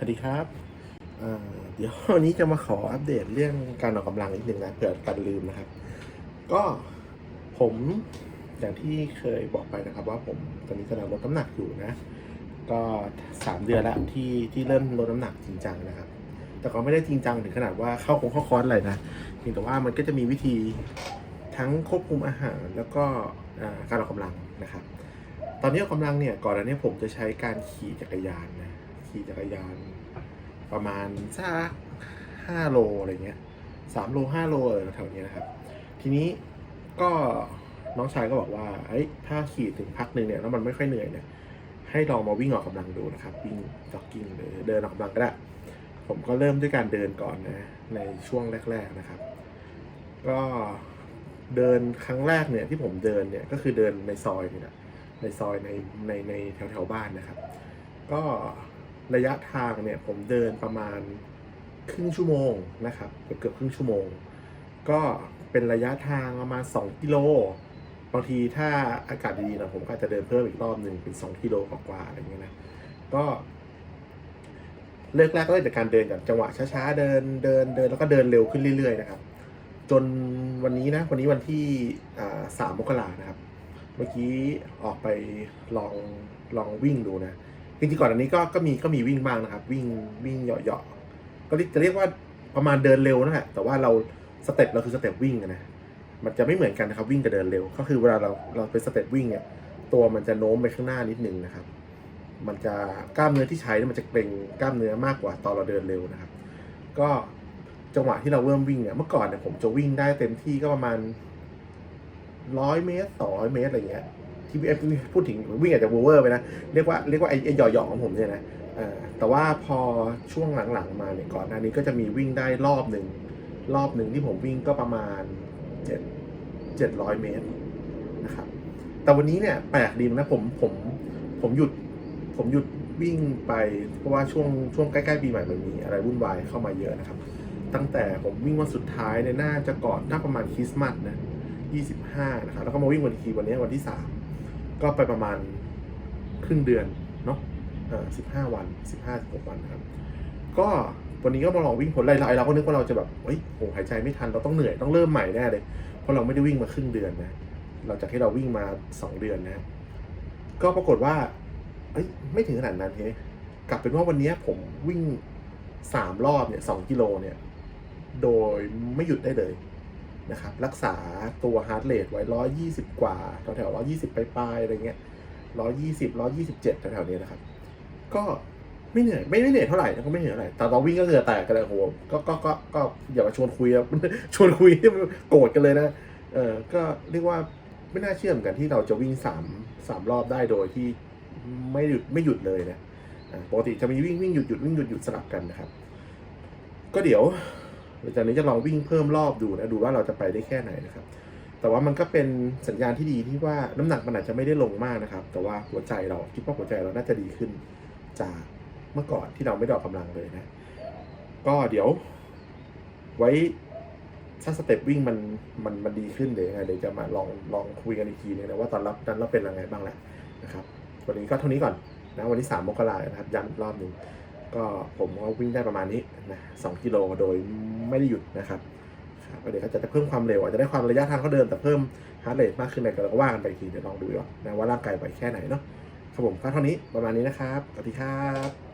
สวัสดีครับเเดี๋ยววันนี้จะมาขออัปเดตเรื่องการออกกำลังนิดนึงนะเผื่อกันลืมนะครับ ก็ผมอย่างที่เคยบอกไปนะครับ ว่าผมตอนนี้กำลังลดน้ำหนักอยู่นะ ก็สามเดือนแล้วที่ที่เริ่มลดน้ำหนักจริงจังนะครับ แต่ก็ไม่ได้จริงจังถึงขนาดว่าเข้าคงเข้าคอร์สอะไรนะเพียงแต่ว่ามันก็จะมีวิธีทั้งควบคุมอาหารแล้วก็การออกกำลังนะครับ ตอนนี้ออกกำลังเนี่ยก่อนหน้านี้ผมจะใช้การขี่จักรยานนะ ขี่จักรยาน ประมาณสักห้าโลอะไรเงี้ยสามโลห้าโลอะไรแถวเนี้ยนะครับ ทีนี้ก็น้องชายก็บอกว่าเฮ้ยถ้าขี่ถึงพักหนึ่งเนี่ยแล้วมันไม่ค่อยเหนื่อยเนี่ย ให้ลองมาวิ่งออกกำลังดูนะครับ วิ่งจ็อกกิ้งหรือเดินออกกำลังก็ได้ผมก็เริ่มด้วยการเดินก่อนนะในช่วงแรก ๆนะครับ ก็เดินครั้งแรกเนี่ยที่ผมเดินเนี่ยก็คือเดินในซอยนี่แหละในซอยในในในแถวแถวบ้านนะครับ ก็ ระยะทางเนี่ยผมเดินประมาณครึ่งชั่วโมงนะครับเกือบเกือบครึ่งชั่วโมง ก็เป็นระยะทางประมาณ 2 กิโลบางทีถ้าอากาศดีๆนะผมก็จะเดินเพิ่มอีกรอบหนึ่งเป็น 2 กิโลกว่าๆอะไรเงี้ยนะก็เลิกแรกก็เริ่มจากการเดินกับจังหวะช้าๆเดินเดินเดินแล้วก็เดินเร็วขึ้นเรื่อยๆนะครับ จนวันนี้นะวันนี้วันที่สามมกรานะครับ เมื่อกี้ออกไปลองลองวิ่งดูนะ จริงๆก่อนอันนี้ก็ก็มีก็มีวิ่งบ้างนะครับ วิ่งวิ่งเหยาะๆก็จะเรียกว่าประมาณเดินเร็วนั่นแหละแต่ว่าเราสเต็ปเราคือสเต็ปวิ่งนะมันจะไม่เหมือนกันนะครับวิ่งกับเดินเร็ว ก็คือเวลาเราเราเป็นสเต็ปวิ่งเนี่ยตัวมันจะโน้มไปข้างหน้านิดนึงนะครับ มันจะกล้ามเนื้อที่ใช้เนี่ยมันจะเกร็งกล้ามเนื้อมากกว่าตอนเราเดินเร็วนะครับ ก็จังหวะที่เราเริ่มวิ่งเนี่ยเมื่อก่อนเนี่ยผมจะวิ่งได้เต็มที่ก็ประมาณร้อยเมตรสองร้อยเมตรอะไรเงี้ย ที่พูดถึงวิ่งอาจจะเวอร์ไปนะเรียกว่าเรียกว่าไอ้ไอ้หย่อๆของผมเนี่ยนะแต่ว่าพอช่วงหลังๆมาเนี่ยก่อนหน้านี้ก็จะมีวิ่งได้รอบหนึ่งรอบหนึ่งที่ผมวิ่งก็ประมาณเจ็ดเจ็ดร้อยเมตรนะครับแต่วันนี้เนี่ยแปลกดีนะผมผมผมหยุดผมหยุดวิ่งไปเพราะว่าช่วงช่วงใกล้ๆปีใหม่มันมีอะไรวุ่นวายเข้ามาเยอะนะครับ ตั้งแต่ผมวิ่งวันสุดท้ายเนี่ยน่าจะก่อนน่าประมาณคริสต์มาสนะ25นะครับแล้วก็มาวิ่งวันอีกทีวันนี้วันที่3 ก็ไปประมาณครึ่งเดือนเนาะเอ่อ15วัน15 16วันครับ ก็วันนี้ก็มาลองวิ่งผลไล่ๆเราก็นึกว่าเราจะแบบเฮ้ยโหหายใจไม่ทันเราต้องเหนื่อยต้องเริ่มใหม่แน่เลย เพราะเราไม่ได้วิ่งมาครึ่งเดือนนะเราจากที่เราวิ่งมา2เดือนนะ ก็ปรากฏว่าเอ้ยไม่ถึงขนาดนั้นเฮ้กลับเป็นว่าวันนี้ผมวิ่ง3รอบเนี่ย2กิโลเนี่ย โดยไม่หยุดได้เลย นะครับรักษาตัวฮาร์ดเรทไว้ร้อยยี่สิบกว่าแถวๆร้อยี่สิบปลายๆอะไรเงี้ยร้อยี่สิบร้อยี่สิบเจ็ดแถวๆนี้นะครับ ก็ไม่เหนื่อยไม่ไม่เหนื่อยเท่าไหร่นะก็ไม่เหนื่อยเท่าไหร่แต่ตอนวิ่งก็เหงื่อแตกกันเลยโหก็ก็ก็ก็อย่ามาชวนคุยชวนคุยโกรธกันเลยนะเออก็เรียกว่าไม่น่าเชื่อเหมือนกันที่เราจะวิ่งสามสามรอบได้โดยที่ไม่หยุดไม่หยุดเลยนะปกติจะมีวิ่งวิ่งหยุดหยุดวิ่งหยุดหยุดสลับกันนะครับ ก็เดี๋ยว จากนี้จะลองวิ่งเพิ่มรอบดูนะดูว่าเราจะไปได้แค่ไหนนะครับ แต่ว่ามันก็เป็นสัญญาณที่ดีที่ว่าน้ำหนักมันอาจจะไม่ได้ลงมากนะครับ แต่ว่าหัวใจเราคิดว่าหัวใจเราน่าจะดีขึ้นจากเมื่อก่อนที่เราไม่ได้ออกกำลังเลยนะ ก็เดี๋ยว ไว้ถ้าสเต็ปวิ่งมันมันมันดีขึ้นเดี๋ยวยังไงเดี๋ยวจะมาลองลองคุยกันอีกทีนึงนะว่าตอนรับนั้นเราเป็นยังไงบ้างแหละนะครับ วันนี้ก็เท่านี้ก่อนนะวันที่สามมกรานะครับย้ำรอบหนึ่ง ก็ผมก็วิ่งได้ประมาณนี้นะสองกิโลโดยไม่ได้หยุดนะครับครับเดี๋ยวก็จะเพิ่มความเร็วอาจจะได้ความระยะทางเขาเดินแต่เพิ่มฮาร์ดเรทมากขึ้นอะไรก็เราก็ว่ากันไปทีเดี๋ยวลองดูดีกว่านะว่าร่างกายไหวแค่ไหนเนาะครับผมก็เท่านี้ประมาณนี้นะครับสวัสดีครับ